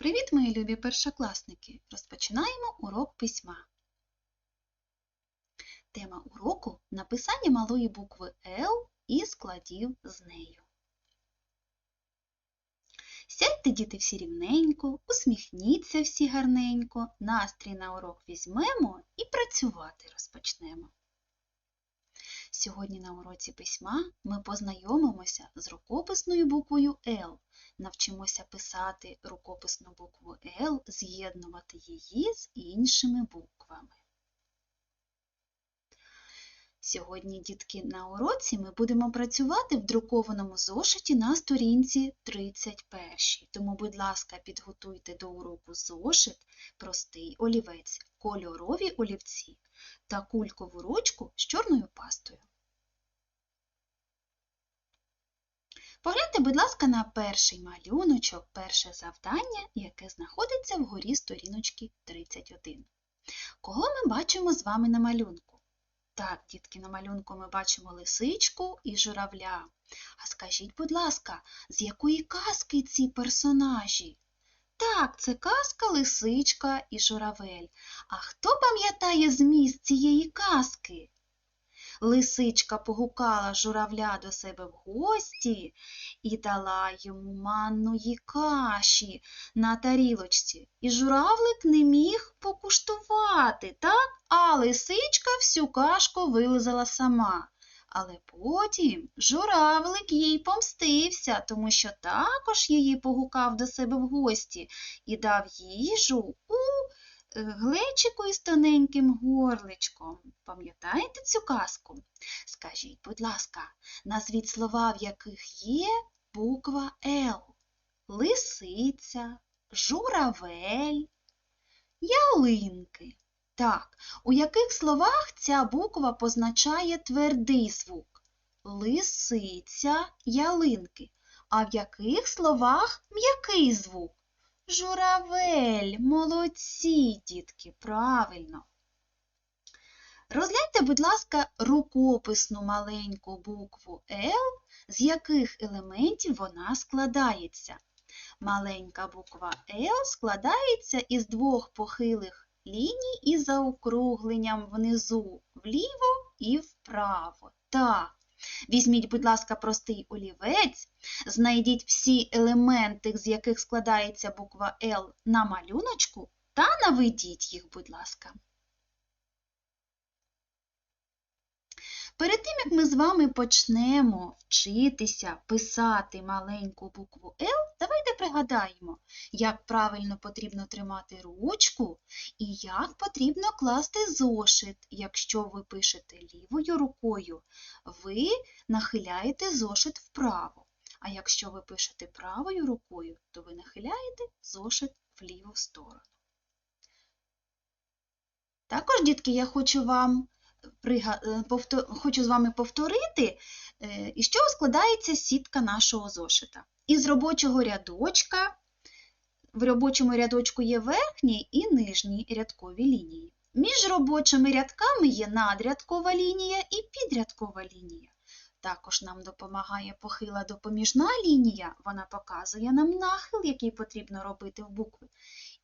Привіт, мої любі першокласники! Розпочинаємо урок письма. Тема уроку написання малої букви Л і складів з нею. Сядьте, діти, всі рівненько, усміхніться всі гарненько, настрій на урок візьмемо і працювати розпочнемо. Сьогодні на уроці письма ми познайомимося з рукописною буквою Л, навчимося писати рукописну букву Л, з'єднувати її з іншими буквами. Сьогодні, дітки, на уроці ми будемо працювати в друкованому зошиті на сторінці 31. Тому, будь ласка, підготуйте до уроку зошит, простий олівець, кольорові олівці та кулькову ручку з чорною пастою. Погляньте, будь ласка, на перший малюночок, перше завдання, яке знаходиться вгорі сторіночки 31. Кого ми бачимо з вами на малюнку? Так, дітки, на малюнку ми бачимо лисичку і журавля. А скажіть, будь ласка, з якої казки ці персонажі? Так, це казка лисичка і журавель. А хто пам'ятає зміст цієї казки? Лисичка погукала журавля до себе в гості і дала йому манної каші на тарілочці. І журавлик не міг покуштувати, так? А лисичка всю кашку вилизала сама. Але потім журавлик їй помстився, тому що також її погукав до себе в гості і дав їжу у глечику із тоненьким горличком. Пам'ятаєте цю казку? Скажіть, будь ласка, назвіть слова, в яких є буква Л. Лисиця, журавель, ялинки. Так, у яких словах ця буква позначає твердий звук? Лисиця, ялинки. А в яких словах м'який звук? Журавель, молодці, дітки, правильно. Розгляньте, будь ласка, рукописну маленьку букву Л, з яких елементів вона складається. Маленька буква Л складається із двох похилих ліній із заокругленням внизу вліво і вправо. Так, Візьміть, будь ласка, простий олівець, знайдіть всі елементи, з яких складається буква Л на малюночку, та наведіть їх, будь ласка. Перед тим, як ми з вами почнемо вчитися писати маленьку букву Л, давайте пригадаємо, як правильно потрібно тримати ручку і як потрібно класти зошит. Якщо ви пишете лівою рукою, ви нахиляєте зошит вправо. А якщо ви пишете правою рукою, то ви нахиляєте зошит в ліву сторону. Також, дітки, я хочу вам хочу з вами повторити, е, із чого складається сітка нашого зошита. Із робочого рядочка, в робочому рядочку є верхні і нижні рядкові лінії. Між робочими рядками є надрядкова лінія і підрядкова лінія. Також нам допомагає похила допоміжна лінія, вона показує нам нахил, який потрібно робити в букви.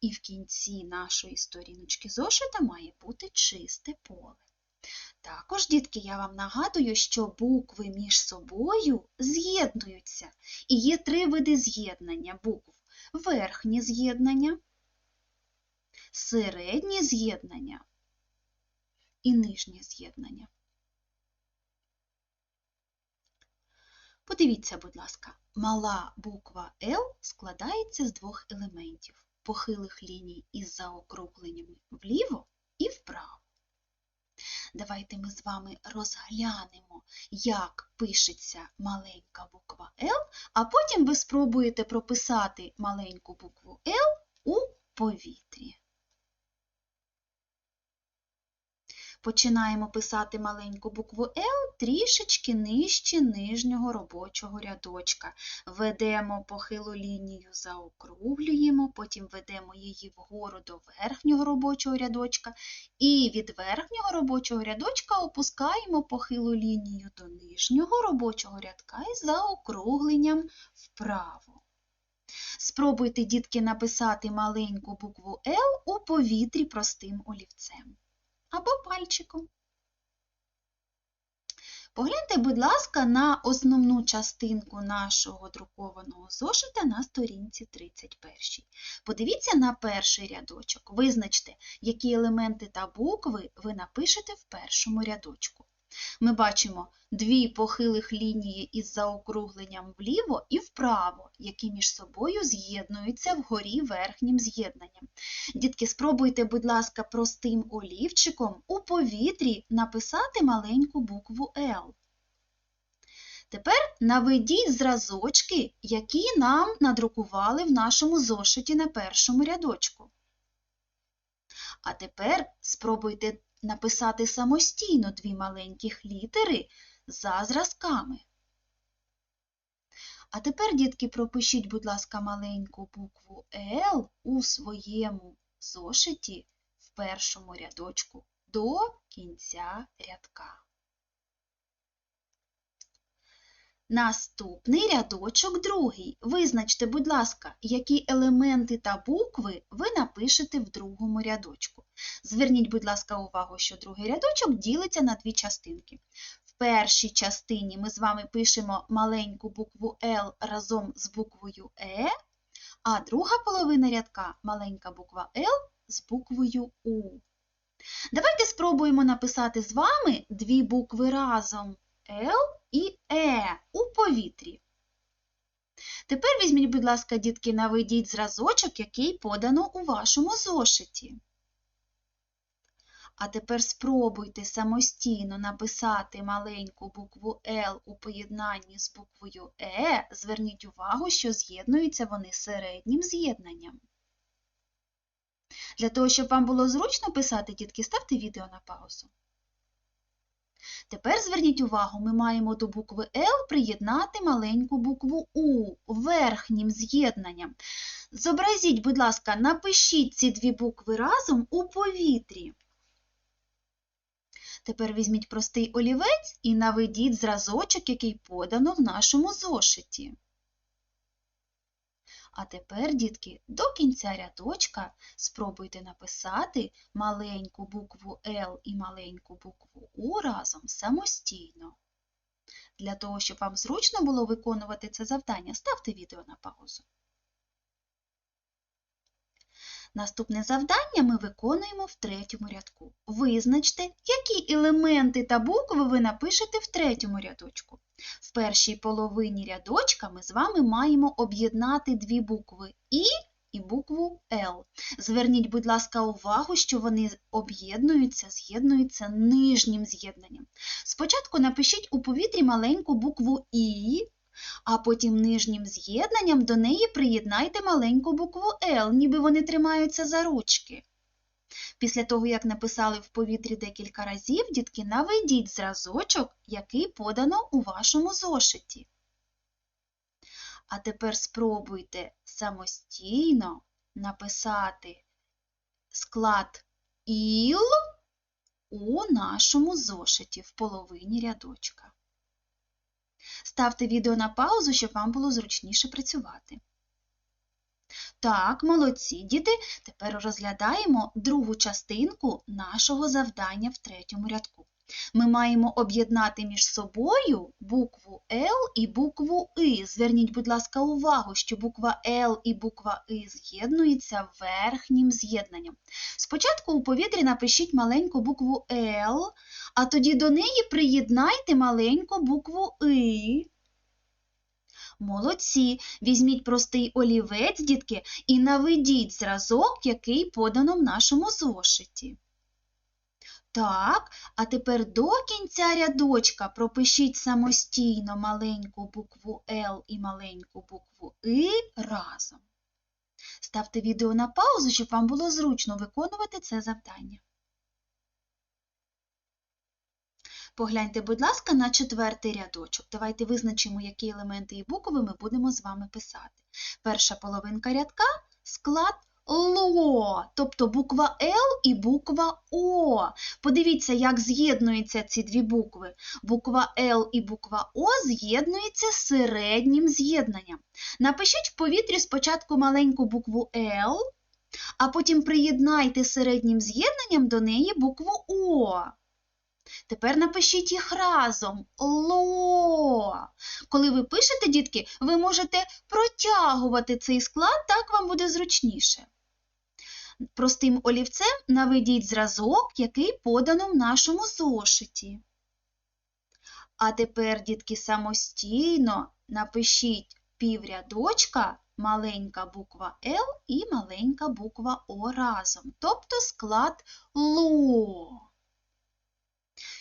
І в кінці нашої сторіночки зошита має бути чисте поле. Також, дітки, я вам нагадую, що букви між собою з'єднуються. І є три види з'єднання букв: верхнє з'єднання, середнє з'єднання і нижнє з'єднання. Подивіться, будь ласка, мала буква Л складається з двох елементів похилих ліній із заокругленнями вліво і вправо. Давайте ми з вами розглянемо, як пишеться маленька буква Л, а потім ви спробуєте прописати маленьку букву Л у повітрі. Починаємо писати маленьку букву Л трішечки нижче нижнього робочого рядочка. Ведемо похилу лінію, заокруглюємо, потім ведемо її вгору до верхнього робочого рядочка. І від верхнього робочого рядочка опускаємо похилу лінію до нижнього робочого рядка із заокругленням вправо. Спробуйте, дітки, написати маленьку букву Л у повітрі простим олівцем або пальчиком. Погляньте, будь ласка, на основну частинку нашого друкованого зошита на сторінці 31. Подивіться на перший рядочок. Визначте, які елементи та букви ви напишете в першому рядочку. Ми бачимо дві похилих лінії із заокругленням вліво і вправо, які між собою з'єднуються вгорі верхнім з'єднанням. Дітки, спробуйте, будь ласка, простим олівчиком у повітрі написати маленьку букву Л. Тепер наведіть зразочки, які нам надрукували в нашому зошиті на першому рядочку. А тепер спробуйте написати самостійно дві маленьких літери за зразками. А тепер, дітки, пропишіть, будь ласка, маленьку букву Л у своєму зошиті в першому рядочку до кінця рядка. Наступний рядочок другий. Визначте, будь ласка, які елементи та букви ви напишете в другому рядочку. Зверніть, будь ласка, увагу, що другий рядочок ділиться на дві частинки. В першій частині ми з вами пишемо маленьку букву Л разом з буквою Е, а друга половина рядка маленька буква Л з буквою У. Давайте спробуємо написати з вами дві букви разом Л і Е у повітрі. Тепер візьміть, будь ласка, дітки, наведіть зразочок, який подано у вашому зошиті. А тепер спробуйте самостійно написати маленьку букву Л у поєднанні з буквою Е. Зверніть увагу, що з'єднуються вони середнім з'єднанням. Для того, щоб вам було зручно писати, дітки, ставте відео на паузу. Тепер зверніть увагу, ми маємо до букви Л приєднати маленьку букву У верхнім з'єднанням. Зобразіть, будь ласка, напишіть ці дві букви разом у повітрі. Тепер візьміть простий олівець і наведіть зразочок, який подано в нашому зошиті. А тепер, дітки, до кінця рядочка спробуйте написати маленьку букву Л і маленьку букву У разом самостійно. Для того, щоб вам зручно було виконувати це завдання, ставте відео на паузу. Наступне завдання ми виконуємо в третьому рядку. Визначте, які елементи та букви ви напишете в третьому рядочку. В першій половині рядочка ми з вами маємо об'єднати дві букви І і букву Л. Зверніть, будь ласка, увагу, що вони об'єднуються, з'єднуються нижнім з'єднанням. Спочатку напишіть у повітрі маленьку букву І, а потім нижнім з'єднанням до неї приєднайте маленьку букву Л, ніби вони тримаються за ручки. Після того, як написали в повітрі декілька разів, дітки, наведіть зразочок, який подано у вашому зошиті. А тепер спробуйте самостійно написати склад ІЛ у нашому зошиті в половині рядочка. Ставте відео на паузу, щоб вам було зручніше працювати. Так, молодці діти, тепер розглядаємо другу частинку нашого завдання в третьому рядку. Ми маємо об'єднати між собою букву Л і букву И. Зверніть, будь ласка, увагу, що буква Л і буква И з'єднуються верхнім з'єднанням. Спочатку у повітрі напишіть маленьку букву Л, а тоді до неї приєднайте маленьку букву И. Молодці, візьміть простий олівець, дітки, і наведіть зразок, який подано в нашому зошиті. Так, а тепер до кінця рядочка пропишіть самостійно маленьку букву Л і маленьку букву И разом. Ставте відео на паузу, щоб вам було зручно виконувати це завдання. Погляньте, будь ласка, на четвертий рядочок. Давайте визначимо, які елементи і букви ми будемо з вами писати. Перша половинка рядка склад ло, тобто буква Л і буква О. Подивіться, як з'єднуються ці дві букви. Буква Л і буква О з'єднуються середнім з'єднанням. Напишіть в повітрі спочатку маленьку букву Л, а потім приєднайте середнім з'єднанням до неї букву О. Тепер напишіть їх разом. Ло. Коли ви пишете, дітки, ви можете протягувати цей склад, так вам буде зручніше. Простим олівцем наведіть зразок, який подано в нашому зошиті. А тепер, дітки, самостійно напишіть піврядочка, маленька буква Л і маленька буква О разом, тобто склад ЛО.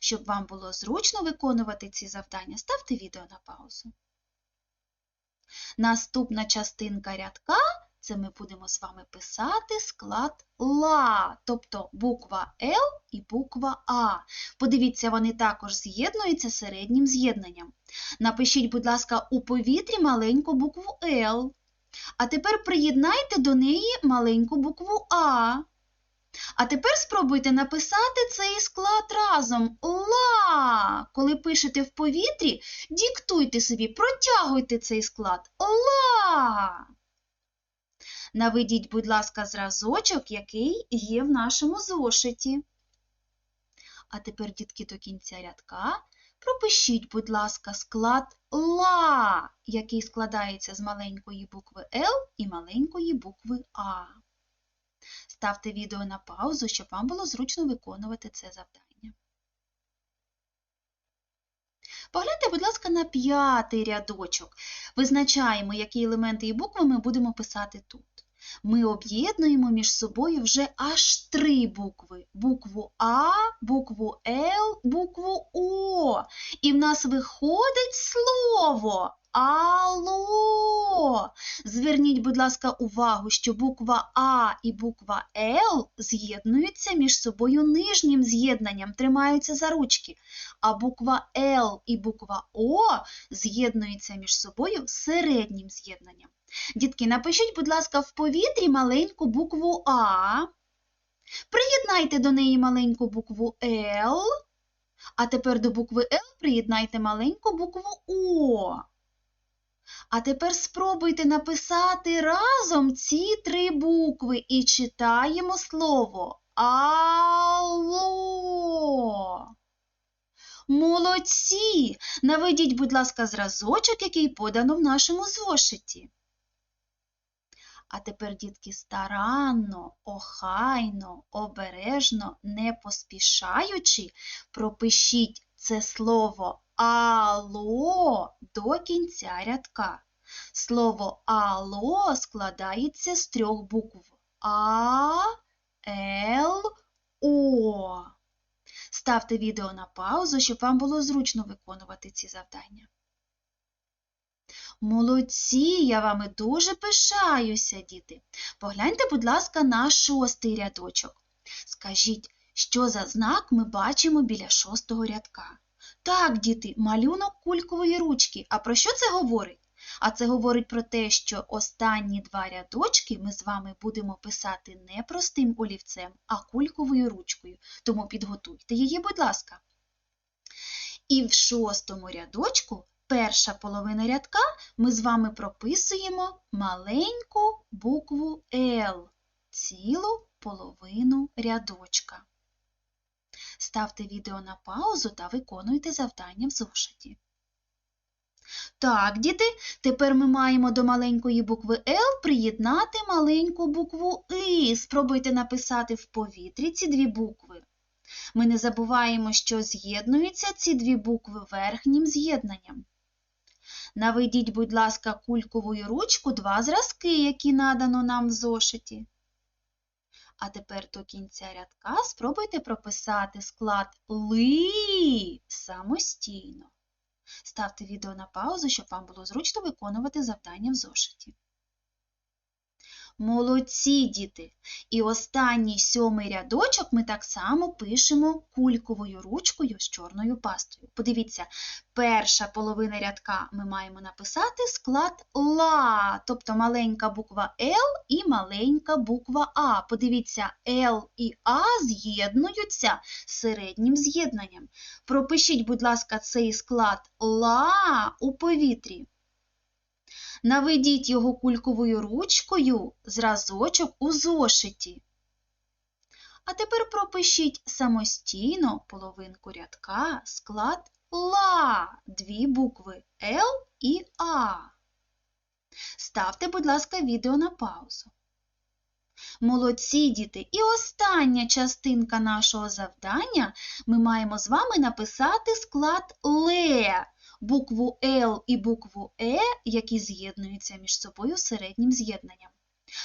Щоб вам було зручно виконувати ці завдання, ставте відео на паузу. Наступна частинка рядка це ми будемо з вами писати склад ла, тобто буква Л і буква А. Подивіться, вони також з'єднуються середнім з'єднанням. Напишіть, будь ласка, у повітрі маленьку букву Л. А тепер приєднайте до неї маленьку букву А. А тепер спробуйте написати цей склад разом ла. Коли пишете в повітрі, диктуйте собі, протягуйте цей склад ла. Наведіть, будь ласка, зразочок, який є в нашому зошиті. А тепер, дітки, до кінця рядка пропишіть, будь ласка, склад ла, який складається з маленької букви Л і маленької букви А. Ставте відео на паузу, щоб вам було зручно виконувати це завдання. Погляньте, будь ласка, на п'ятий рядочок. Визначаємо, які елементи і букви ми будемо писати тут. Ми об'єднуємо між собою вже аж три букви: букву А, букву Л, букву О. І в нас виходить слово Алло. Зверніть, будь ласка, увагу, що буква А і буква Л з'єднуються між собою нижнім з'єднанням, тримаються за ручки, а буква Л і буква О з'єднуються між собою середнім з'єднанням. Дітки, напишіть, будь ласка, в повітрі маленьку букву А. Приєднайте до неї маленьку букву Л. А тепер до букви Л приєднайте маленьку букву О. А тепер спробуйте написати разом ці три букви і читаємо слово Алло. Молодці! Наведіть, будь ласка, зразочок, який подано в нашому зошиті. А тепер, дітки, старанно, охайно, обережно, не поспішаючи, пропишіть це слово Ало до кінця рядка. Слово ало складається з трьох букв А, Л, О. Ставте відео на паузу, щоб вам було зручно виконувати ці завдання. Молодці, я вами дуже пишаюся, діти. Погляньте, будь ласка, на шостий рядочок. Скажіть, що за знак ми бачимо біля шостого рядка? Так, діти, малюнок кулькової ручки. А про що це говорить? А це говорить про те, що останні два рядочки ми з вами будемо писати не простим олівцем, а кульковою ручкою. Тому підготуйте її, будь ласка. І в шостому рядочку, перша половина рядка, ми з вами прописуємо маленьку букву Л, цілу половину рядочка. Ставте відео на паузу та виконуйте завдання в зошиті. Так, діти, тепер ми маємо до маленької букви Л приєднати маленьку букву И. Спробуйте написати в повітрі ці дві букви. Ми не забуваємо, що з'єднуються ці дві букви верхнім з'єднанням. Наведіть, будь ласка, кульковою ручку два зразки, які надано нам в зошиті. А тепер до кінця рядка спробуйте прописати склад ли самостійно. Ставте відео на паузу, щоб вам було зручно виконувати завдання в зошиті. Молодці, діти! І останній сьомий рядочок ми так само пишемо кульковою ручкою з чорною пастою. Подивіться, перша половина рядка ми маємо написати склад ла, тобто маленька буква Л і маленька буква А. Подивіться, Л і А з'єднуються середнім з'єднанням. Пропишіть, будь ласка, цей склад ла у повітрі. Наведіть його кульковою ручкою зразочок у зошиті. А тепер пропишіть самостійно половинку рядка склад ла, дві букви Л і А. Ставте, будь ласка, відео на паузу. Молодці діти! І остання частинка нашого завдання ми маємо з вами написати склад ЛЕ, букву Л і букву Е, які з'єднуються між собою середнім з'єднанням.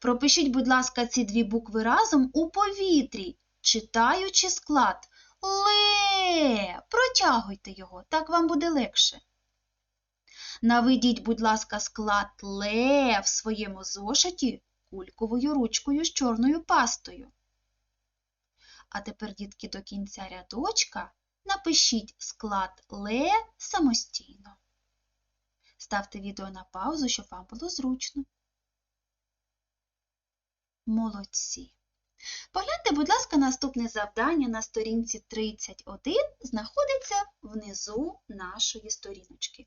Пропишіть, будь ласка, ці дві букви разом у повітрі, читаючи склад ЛЕ. Протягуйте його, так вам буде легше. Наведіть, будь ласка, склад ЛЕ в своєму зошиті кульковою ручкою з чорною пастою. А тепер, дітки, до кінця рядочка напишіть склад ЛЕ самостійно. Ставте відео на паузу, щоб вам було зручно. Молодці! Погляньте, будь ласка, наступне завдання на сторінці 31 знаходиться внизу нашої сторіночки.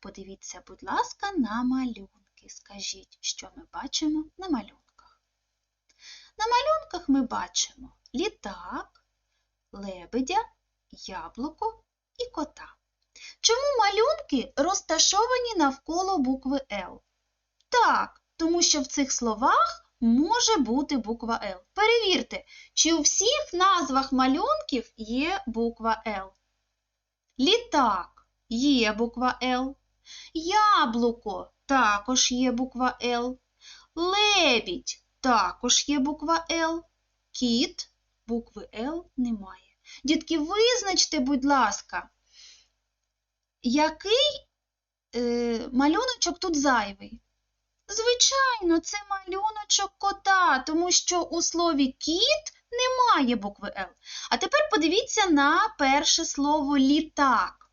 Подивіться, будь ласка, на малюнки. Скажіть, що ми бачимо на малюнках. На малюнках ми бачимо літак, лебедя, яблуко і кота. Чому малюнки розташовані навколо букви Л? Так, тому що в цих словах може бути буква Л. Перевірте, чи у всіх назвах малюнків є буква Л. Літак є буква Л. Яблуко також є буква Л. Лебідь також є буква Л. Кіт букви Л немає. Дітки, визначте, будь ласка, який е, малюночок тут зайвий? Звичайно, це малюночок кота, тому що у слові кіт немає букви Л. А тепер подивіться на перше слово літак.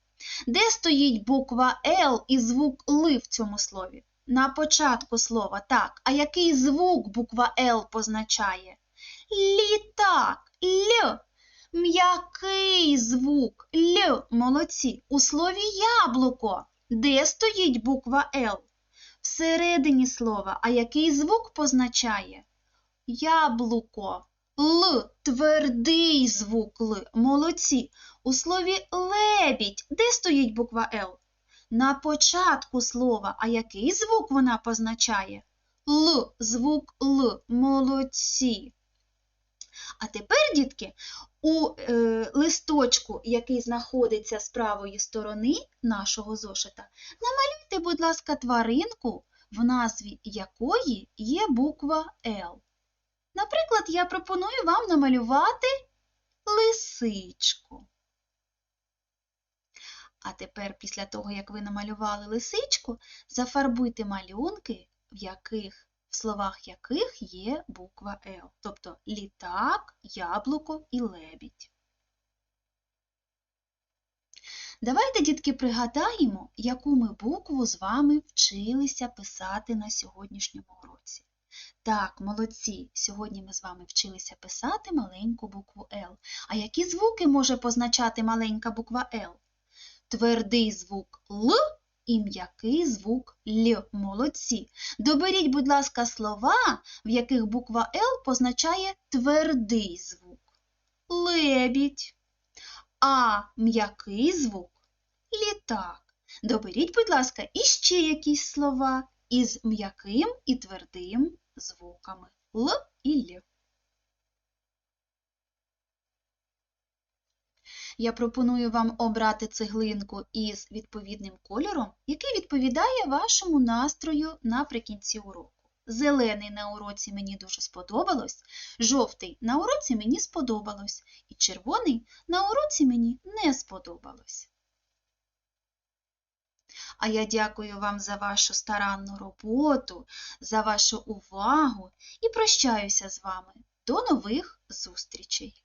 Де стоїть буква Л і звук Л в цьому слові? На початку слова, так. А який звук буква Л позначає? Літак, Л. М'який звук Л. Молодці. У слові яблуко. Де стоїть буква Л? Всередині слова. А який звук позначає? Яблуко. Л. Твердий звук Л. Молодці. У слові лебідь. Де стоїть буква Л? На початку слова. А який звук вона позначає? Л. Звук Л. Молодці. А тепер, дітки, у е, листочку, який знаходиться з правої сторони нашого зошита, намалюйте, будь ласка, тваринку, в назві якої є буква Л. Наприклад, я пропоную вам намалювати лисичку. А тепер, після того, як ви намалювали лисичку, зафарбуйте малюнки, в яких в словах яких є буква Л, тобто літак, яблуко і лебідь. Давайте, дітки, пригадаємо, яку ми букву з вами вчилися писати на сьогоднішньому уроці. Так, молодці, сьогодні ми з вами вчилися писати маленьку букву Л. А які звуки може позначати маленька буква Л? Твердий звук Л і м'який звук Л. Молодці. Доберіть, будь ласка, слова, в яких буква Л позначає твердий звук. Лебідь. А м'який звук літак. Доберіть, будь ласка, іще якісь слова із м'яким і твердим звуками Л і Л. Я пропоную вам обрати цеглинку із відповідним кольором, який відповідає вашому настрою наприкінці уроку. Зелений на уроці мені дуже сподобалось, жовтий на уроці мені сподобалось, і червоний на уроці мені не сподобалось. А я дякую вам за вашу старанну роботу, за вашу увагу і прощаюся з вами. До нових зустрічей!